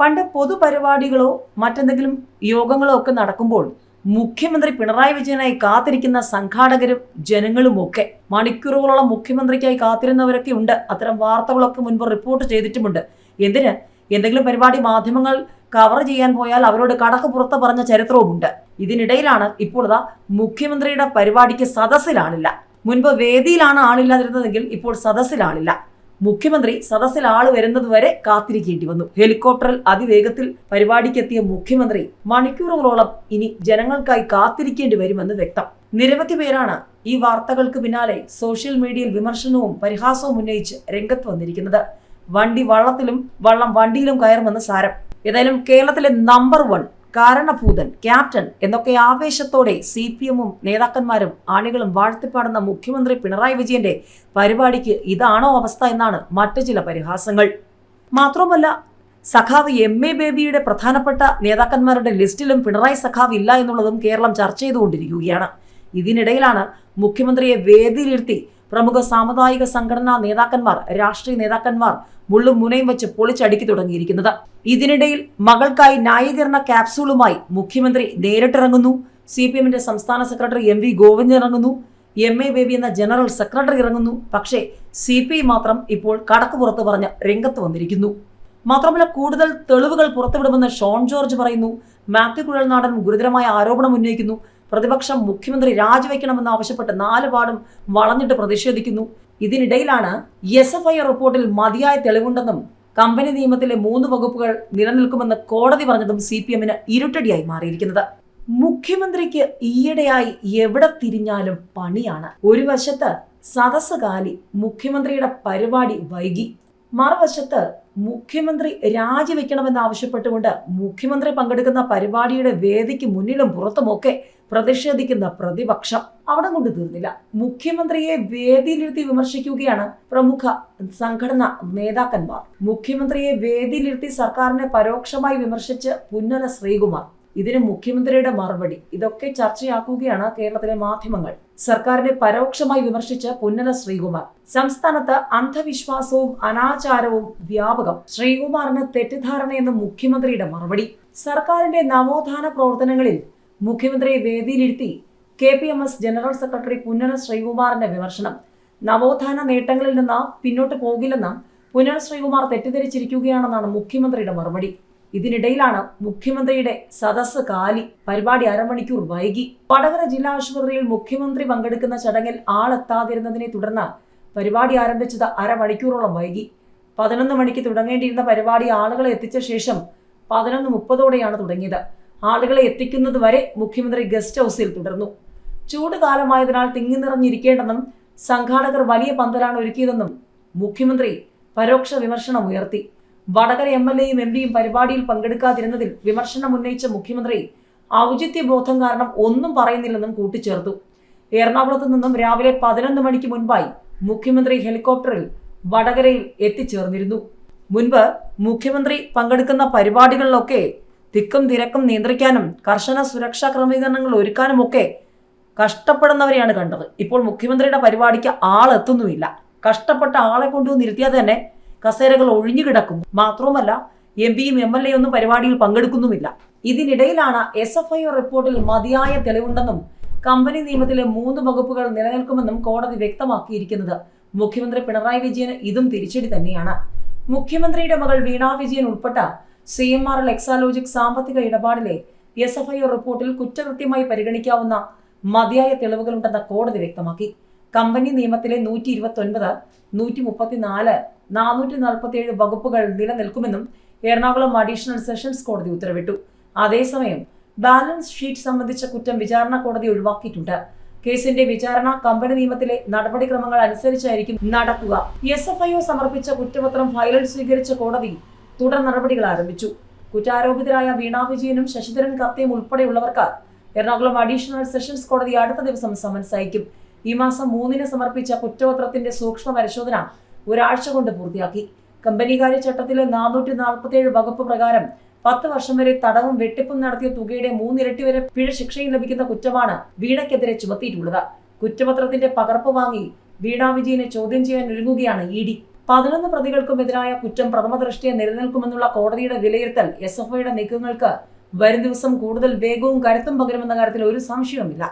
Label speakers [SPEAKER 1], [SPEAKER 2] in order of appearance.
[SPEAKER 1] പണ്ട് പൊതുപരിപാടികളോ മറ്റെന്തെങ്കിലും യോഗങ്ങളോ ഒക്കെ നടക്കുമ്പോൾ മുഖ്യമന്ത്രി പിണറായി വിജയനായി കാത്തിരിക്കുന്ന സംഘാടകരും ജനങ്ങളുമൊക്കെ മണിക്കൂറുകളോളം മുഖ്യമന്ത്രിക്കായി കാത്തിരുന്നവരൊക്കെ ഉണ്ട്. അത്തരം വാർത്തകളൊക്കെ മുൻപ് റിപ്പോർട്ട് ചെയ്തിട്ടുമുണ്ട്. എന്തിന്? എന്തെങ്കിലും പരിപാടി മാധ്യമങ്ങൾ കവർ ചെയ്യാൻ പോയാൽ അവരോട് കടക്ക് പുറത്ത് പറഞ്ഞ ചരിത്രവുമുണ്ട്. ഇതിനിടയിലാണ് ഇപ്പോൾ ഇതാ മുഖ്യമന്ത്രിയുടെ പരിപാടിക്ക് സദസ്സിലാണില്ല മുൻപ് വേദിയിലാണ് ആളില്ലാതിരുന്നതെങ്കിൽ ഇപ്പോൾ സദസ്സിലാളില്ല മുഖ്യമന്ത്രി സദസ്സിൽ ആൾ വരുന്നത് വരെ കാത്തിരിക്കേണ്ടി വന്നു. ഹെലികോപ്റ്ററിൽ അതിവേഗത്തിൽ പരിപാടിക്കെത്തിയ മുഖ്യമന്ത്രി മണിക്കൂറുകളോളം ഇനി ജനങ്ങൾക്കായി കാത്തിരിക്കേണ്ടി വരുമെന്ന് വ്യക്തം. നിരവധി പേരാണ് ഈ വാർത്തകൾക്ക് പിന്നാലെ സോഷ്യൽ മീഡിയയിൽ വിമർശനവും പരിഹാസവും ഉന്നയിച്ച് രംഗത്ത് വന്നിരിക്കുന്നത്. വണ്ടി വള്ളത്തിലും വള്ളം വണ്ടിയിലും കയറുമെന്ന് സാരം. ഏതായാലും കേരളത്തിലെ നമ്പർ വൺ കാരണഭൂതൻ ക്യാപ്റ്റൻ എന്നൊക്കെ ആവേശത്തോടെ സി പി എമ്മും നേതാക്കന്മാരും ആണികളും വാഴ്ത്തിപ്പാടുന്ന മുഖ്യമന്ത്രി പിണറായി വിജയന്റെ പരിപാടിക്ക് ഇതാണോ അവസ്ഥ എന്നാണ് മറ്റു ചില പരിഹാസങ്ങൾ. മാത്രമല്ല സഖാവ് എം എ ബേബിയുടെ പ്രധാനപ്പെട്ട നേതാക്കന്മാരുടെ ലിസ്റ്റിലും പിണറായി സഖാവ് ഇല്ല എന്നുള്ളതും കേരളം ചർച്ച ചെയ്തുകൊണ്ടിരിക്കുകയാണ്. ഇതിനിടയിലാണ് മുഖ്യമന്ത്രിയെ വേദിയിലിരുത്തി പ്രമുഖ സാമുദായിക സംഘടനാ നേതാക്കന്മാർ രാഷ്ട്രീയ നേതാക്കന്മാർ മുള്ളും മുനയും വെച്ച് പൊളിച്ചടുക്കി തുടങ്ങിയിരിക്കുന്നത്. ഇതിനിടയിൽ മകൾക്കായി ന്യായീകരണ ക്യാപ്സൂളുമായി മുഖ്യമന്ത്രി നേരിട്ടിറങ്ങുന്നു. സി പി എമ്മിന്റെ സംസ്ഥാന സെക്രട്ടറി എം വി ഗോവിന്ദ് ഇറങ്ങുന്നു. എം എ ബേബി എന്ന ജനറൽ സെക്രട്ടറി ഇറങ്ങുന്നു. പക്ഷേ സി പി ഐ മാത്രം ഇപ്പോൾ കടക്കുപുറത്ത് പറഞ്ഞ് രംഗത്ത് വന്നിരിക്കുന്നു. മാത്രമല്ല കൂടുതൽ തെളിവുകൾ പുറത്തുവിടുമെന്ന് ഷോൺ ജോർജ് പറയുന്നു. മാത്യു കുഴൽനാടൻ ഗുരുതരമായ ആരോപണം ഉന്നയിക്കുന്നു. പ്രതിപക്ഷം മുഖ്യമന്ത്രി രാജിവെക്കണമെന്ന് ആവശ്യപ്പെട്ട് നാല് പാടും വളഞ്ഞിട്ട് പ്രതിഷേധിക്കുന്നു. ഇതിനിടയിലാണ് എസ് എഫ് ഐ റിപ്പോർട്ടിൽ മതിയായ തെളിവുണ്ടെന്നും കമ്പനി നിയമത്തിലെ മൂന്ന് വകുപ്പുകൾ നിലനിൽക്കുമെന്ന് കോടതി പറഞ്ഞതും സി പി എമ്മിന് ഇരുട്ടടിയായി മാറിയിരിക്കുന്നത്. മുഖ്യമന്ത്രിക്ക് ഈയിടെയായി എവിടെ തിരിഞ്ഞാലും പണിയാണ്. ഒരു വശത്ത് സദസ് കാലി മുഖ്യമന്ത്രിയുടെ പരിപാടി വൈകി. മറുവശത്ത് മുഖ്യമന്ത്രി രാജിവെക്കണമെന്ന് ആവശ്യപ്പെട്ടുകൊണ്ട് മുഖ്യമന്ത്രി പങ്കെടുക്കുന്ന പരിപാടിയുടെ വേദിക്ക് മുന്നിലും പുറത്തുമൊക്കെ പ്രതിഷേധിക്കുന്ന പ്രതിപക്ഷം അവിടെ കൊണ്ട് തീർന്നില്ല. മുഖ്യമന്ത്രിയെ വേദിയിലിരുത്തി വിമർശിക്കുകയാണ് പ്രമുഖ സംഘടനാ നേതാക്കന്മാർ. മുഖ്യമന്ത്രിയെ വേദിയിലിരുത്തി സർക്കാരിനെ പരോക്ഷമായി വിമർശിച്ച് പുന്നല ശ്രീകുമാർ. ഇതിന് മുഖ്യമന്ത്രിയുടെ മറുപടി. ഇതൊക്കെ ചർച്ചയാക്കുകയാണ് കേരളത്തിലെ മാധ്യമങ്ങൾ. സർക്കാരിനെ പരോക്ഷമായി വിമർശിച്ച് പുന്നല ശ്രീകുമാർ. സംസ്ഥാനത്ത് അന്ധവിശ്വാസവും അനാചാരവും വ്യാപകം. ശ്രീകുമാറിന് തെറ്റിദ്ധാരണയെന്ന് മുഖ്യമന്ത്രിയുടെ മറുപടി. സർക്കാരിന്റെ നവോത്ഥാന പ്രവർത്തനങ്ങളിൽ മുഖ്യമന്ത്രിയെ വേദിയിലിരുത്തി K P M S general secretary Punnala ശ്രീകുമാറിന്റെ വിമർശനം. നവോത്ഥാന നേട്ടങ്ങളിൽ നിന്ന് പിന്നോട്ട് പോകില്ലെന്ന് പുന്നന ശ്രീകുമാർ തെറ്റിദ്ധരിച്ചിരിക്കുകയാണെന്നാണ് മുഖ്യമന്ത്രിയുടെ മറുപടി. ഇതിനിടയിലാണ് മുഖ്യമന്ത്രിയുടെ സദസ്സ് കാലി പരിപാടി അരമണിക്കൂർ വൈകി. വടകര ജില്ലാ ആശുപത്രിയിൽ മുഖ്യമന്ത്രി പങ്കെടുക്കുന്ന ചടങ്ങിൽ ആളെത്താതിരുന്നതിനെ തുടർന്ന് പരിപാടി ആരംഭിച്ചത് അരമണിക്കൂറോളം വൈകി. പതിനൊന്ന് മണിക്ക് തുടങ്ങേണ്ടിയിരുന്ന പരിപാടി ആളുകളെ എത്തിച്ച ശേഷം പതിനൊന്ന് മുപ്പതോടെയാണ് തുടങ്ങിയത്. ആളുകളെ എത്തിക്കുന്നത് വരെ മുഖ്യമന്ത്രി ഗസ്റ്റ് ഹൗസിൽ തുടർന്നു. ചൂട് കാലമായതിനാൽ തിങ്ങി നിറഞ്ഞിരിക്കേണ്ടെന്നും സംഘാടകർ വലിയ പന്തലാണ് ഒരുക്കിയതെന്നും മുഖ്യമന്ത്രി പരോക്ഷ വിമർശനം ഉയർത്തി. വടകര എം എൽ എയും എം പിയും പരിപാടിയിൽ പങ്കെടുക്കാതിരുന്നതിൽ വിമർശനം ഉന്നയിച്ച മുഖ്യമന്ത്രി ഔചിത്യ ബോധം കാരണം ഒന്നും പറയുന്നില്ലെന്നും കൂട്ടിച്ചേർത്തു. എറണാകുളത്ത് നിന്നും രാവിലെ പതിനൊന്ന് മണിക്ക് മുൻപായി മുഖ്യമന്ത്രി ഹെലികോപ്റ്ററിൽ വടകരയിൽ എത്തിച്ചേർന്നിരുന്നു. മുൻപ് മുഖ്യമന്ത്രി പങ്കെടുക്കുന്ന പരിപാടികളിലൊക്കെ തിക്കും തിരക്കും നിയന്ത്രിക്കാനും കർശന സുരക്ഷാ ക്രമീകരണങ്ങൾ ഒരുക്കാനുമൊക്കെ കഷ്ടപ്പെടുന്നവരെയാണ് കണ്ടത്. ഇപ്പോൾ മുഖ്യമന്ത്രിയുടെ പരിപാടിക്ക് ആളെത്തുന്നുമില്ല കഷ്ടപ്പെട്ട ആളെ കൊണ്ടുവന്ന് ഇരുത്തിയാൽ തന്നെ കസേരകൾ ഒഴിഞ്ഞു മാത്രവുമല്ല എം പിയും എം എൽ എ ഒന്നും പരിപാടിയിൽ പങ്കെടുക്കുന്നുമില്ല. ഇതിനിടയിലാണ് എസ് എഫ് ഐ റിപ്പോർട്ടിൽ മതിയായ തെളിവുണ്ടെന്നും കമ്പനി നിയമത്തിലെ മൂന്ന് വകുപ്പുകൾ നിലനിൽക്കുമെന്നും കോടതി വ്യക്തമാക്കിയിരിക്കുന്നത് മുഖ്യമന്ത്രി പിണറായി വിജയന് ഇതും തിരിച്ചടി തന്നെയാണ്. മുഖ്യമന്ത്രിയുടെ മകൾ വീണാ വിജയൻ ഉൾപ്പെട്ട സി എം ആർ എക്സാലോജിക് സാമ്പത്തിക ഇടപാടിലെ എസ് എഫ് ഐ റിപ്പോർട്ടിൽ കുറ്റകൃത്യമായി പരിഗണിക്കാവുന്ന മതിയായ തെളിവുകളുണ്ടെന്ന് കോടതി വ്യക്തമാക്കി. കമ്പനി നിയമത്തിലെ നൂറ്റി ഇരുപത്തി ഒൻപത് നൂറ്റി മുപ്പത്തിനാല് നാനൂറ്റി നാൽപ്പത്തി ഏഴ് വകുപ്പുകൾ നിലനിൽക്കുമെന്നും എറണാകുളം അഡീഷണൽ സെഷൻസ് കോടതി ഉത്തരവിട്ടു. അതേസമയം ബാലൻസ് ഷീറ്റ് സംബന്ധിച്ച കുറ്റം വിചാരണ കോടതി ഒഴിവാക്കിയിട്ടുണ്ട്. കേസിന്റെ വിചാരണ കമ്പനി നിയമത്തിലെ നടപടിക്രമങ്ങൾ അനുസരിച്ചായിരിക്കും നടക്കുക. എസ് എഫ് ഐ ഒ സമർപ്പിച്ച കുറ്റപത്രം ഫയലിൽ സ്വീകരിച്ച കോടതി തുടർ നടപടികൾ ആരംഭിച്ചു. കുറ്റാരോപിതരായ വീണ വിജയനും ശശിധരൻ കർത്തയും ഉൾപ്പെടെയുള്ളവർക്ക് എറണാകുളം അഡീഷണൽ സെഷൻസ് കോടതി അടുത്ത ദിവസം സമൻസ് അയക്കും. ഈ മാസം മൂന്നിന് സമർപ്പിച്ച കുറ്റപത്രത്തിന്റെ സൂക്ഷ്മ പരിശോധന ഒരാഴ്ച കൊണ്ട് പൂർത്തിയാക്കി. കമ്പനികാര്യ ചട്ടത്തിലെ നാനൂറ്റി നാൽപ്പത്തി ഏഴ് വകുപ്പ് പ്രകാരം പത്ത് വർഷം വരെ തടവും വെട്ടിപ്പും നടത്തിയ തുകയുടെ മൂന്നിരട്ടി വരെ പിഴ ശിക്ഷയും ലഭിക്കുന്ന കുറ്റമാണ് വീണയ്ക്കെതിരെ ചുമത്തിയിട്ടുള്ളത്. കുറ്റപത്രത്തിന്റെ പകർപ്പ് വാങ്ങി വീണ വിജയനെ ചോദ്യം ചെയ്യാൻ ഒരുങ്ങുകയാണ് ഇ ഡി. പതിനൊന്ന് പ്രതികൾക്കുമെതിരായ കുറ്റം പ്രഥമ ദൃഷ്ടിയെ നിലനിൽക്കുമെന്നുള്ള കോടതിയുടെ വിലയിരുത്തൽ എസ് എഫ് ഐയുടെ നീക്കങ്ങൾക്ക് വരും ദിവസം കൂടുതൽ വേഗവും കരുത്തും പകരുമെന്ന കാര്യത്തിൽ ഒരു സംശയവുമില്ല.